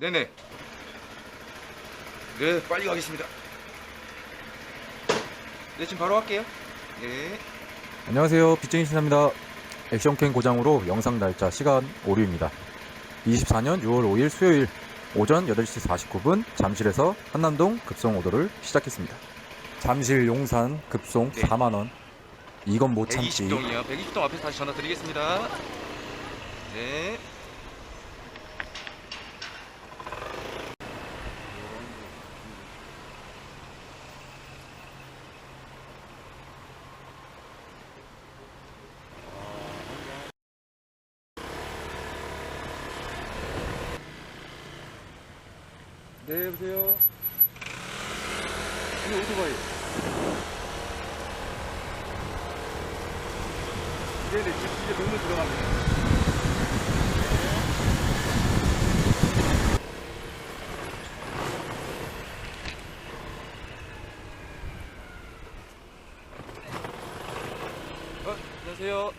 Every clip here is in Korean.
네네. 네, 빨리 가겠습니다. 네, 지금 바로 할게요. 네. 안녕하세요. 빚쟁이 신사입니다. 액션캠 고장으로 영상 날짜 시간 오류입니다. 24년 6월 5일 수요일 오전 8시 49분 잠실에서 한남동 급송 오도를 시작했습니다. 잠실 용산 급송 네. 4만 원. 이건 못 참지. 120동이요. 120동 앞에서 다시 전화 드리겠습니다. 네. 네, 여보세요. 이 오토바이. 네네, 이제 동네 들어갑니다. 어, 안녕하세요.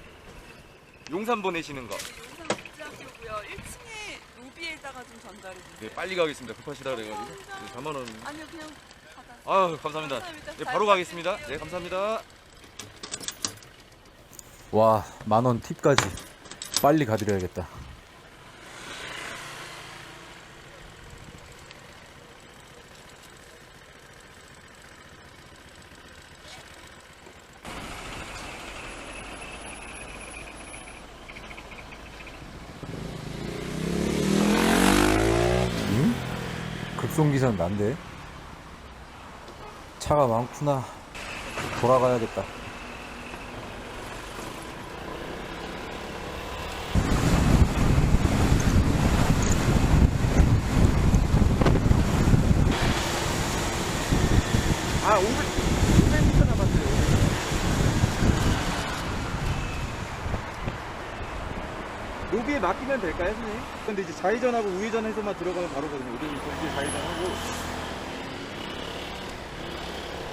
용산 보내시는 거. 영상 문자고요. 1층 에 로비에다가 좀 전달해 주세요. 네, 빨리 가겠습니다. 급하시다 그래가지고. 네, 4만 원. 아니요, 그냥 받아. 아유, 감사합니다. 감사합니다. 네, 바로 가겠습니다. 네, 감사합니다. 와, 만원 팁까지. 빨리 가드려야겠다. 급송기사는 난데? 차가 많구나. 돌아가야겠다. 아, 500, 500m 남았어요. 로비에 맡기면 될까요, 선생님? 근데 이제 좌회전하고 우회전해서만 들어가면 바로거든요. 500m 이제 좌회전하고.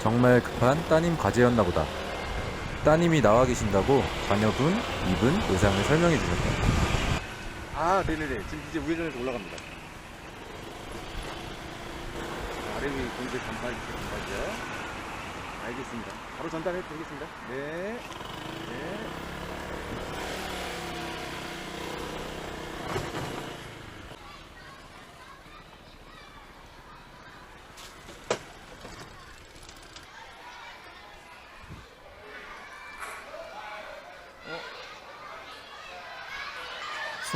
정말 급한 따님 과제였나 보다. 따님이 나와 계신다고 자녀분, 입은 의상을 설명해 주셨다. 아, 네네네. 지금 이제 우회전해서 올라갑니다. 아래 위 공제 반발 반발이요. 알겠습니다. 바로 전달해 드리겠습니다. 네. 네.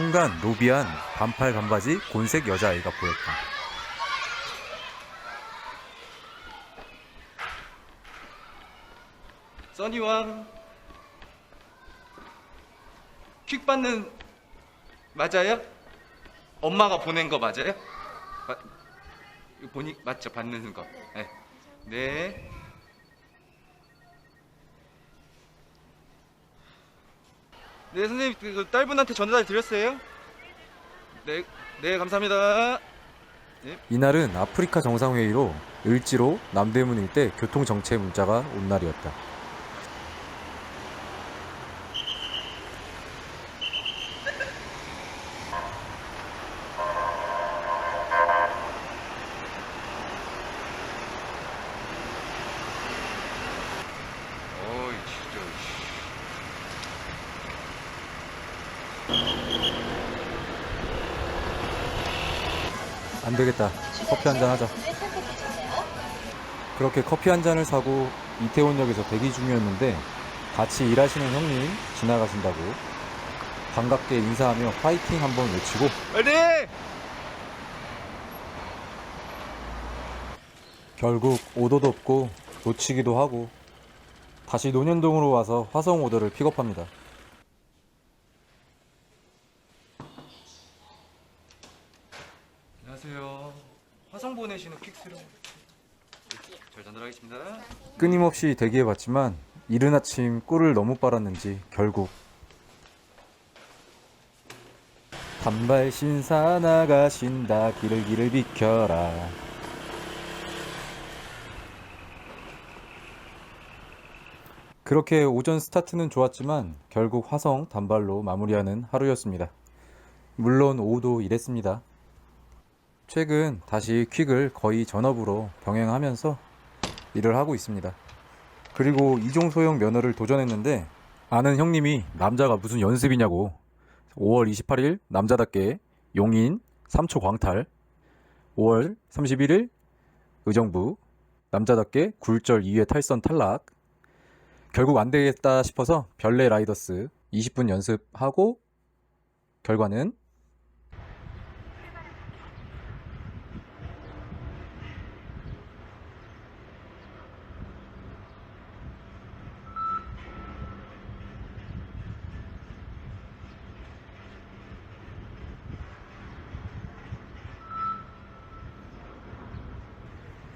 순간 로비안 반팔 반바지 곤색 여자아이가 보였다. 써니왕. 퀵 받는 맞아요? 엄마가 보낸 거 맞아요? 마, 보니 맞죠? 받는 거. 네. 네. 네, 선생님 그, 그 딸분한테 전달 드렸어요? 네, 네 감사합니다. 이날은 아프리카 정상회의로 을지로 남대문 일대 교통정체 문자가 온 날이었다. 어이 진짜. 씨. 안 되겠다. 커피 한 잔 하자. 그렇게 커피 한 잔을 사고 이태원역에서 대기 중이었는데 같이 일하시는 형님 지나가신다고 반갑게 인사하며 파이팅 한번 외치고 빨리! 결국 오도도 없고 놓치기도 하고 다시 논현동으로 와서 화성 오더를 픽업합니다. 안녕하세요. 화성 보내시는 퀵스로 잘 전달하겠습니다. 끊임없이 대기해봤지만 이른 아침 꿀을 너무 빨았는지 결국 단발 신사 나가신다 길을 길을 비켜라 그렇게 오전 스타트는 좋았지만 결국 화성 단발로 마무리하는 하루였습니다. 물론 오후도 일했습니다. 최근 다시 퀵을 거의 전업으로 병행하면서 일을 하고 있습니다. 그리고 이종 소형 면허를 도전했는데 아는 형님이 남자가 무슨 연습이냐고 5월 28일 남자답게 용인 3초 광탈 5월 31일 의정부 남자답게 굴절 2회 탈선 탈락 결국 안 되겠다 싶어서 별내 라이더스 20분 연습하고 결과는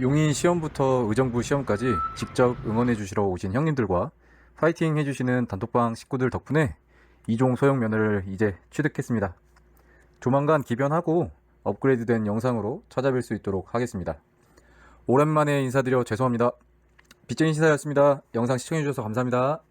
용인 시험부터 의정부 시험까지 직접 응원해 주시러 오신 형님들과 파이팅 해주시는 단톡방 식구들 덕분에 이종 소형 면허를 이제 취득했습니다. 조만간 기변하고 업그레이드된 영상으로 찾아뵐 수 있도록 하겠습니다. 오랜만에 인사드려 죄송합니다. 빗쟁이 신사였습니다. 영상 시청해주셔서 감사합니다.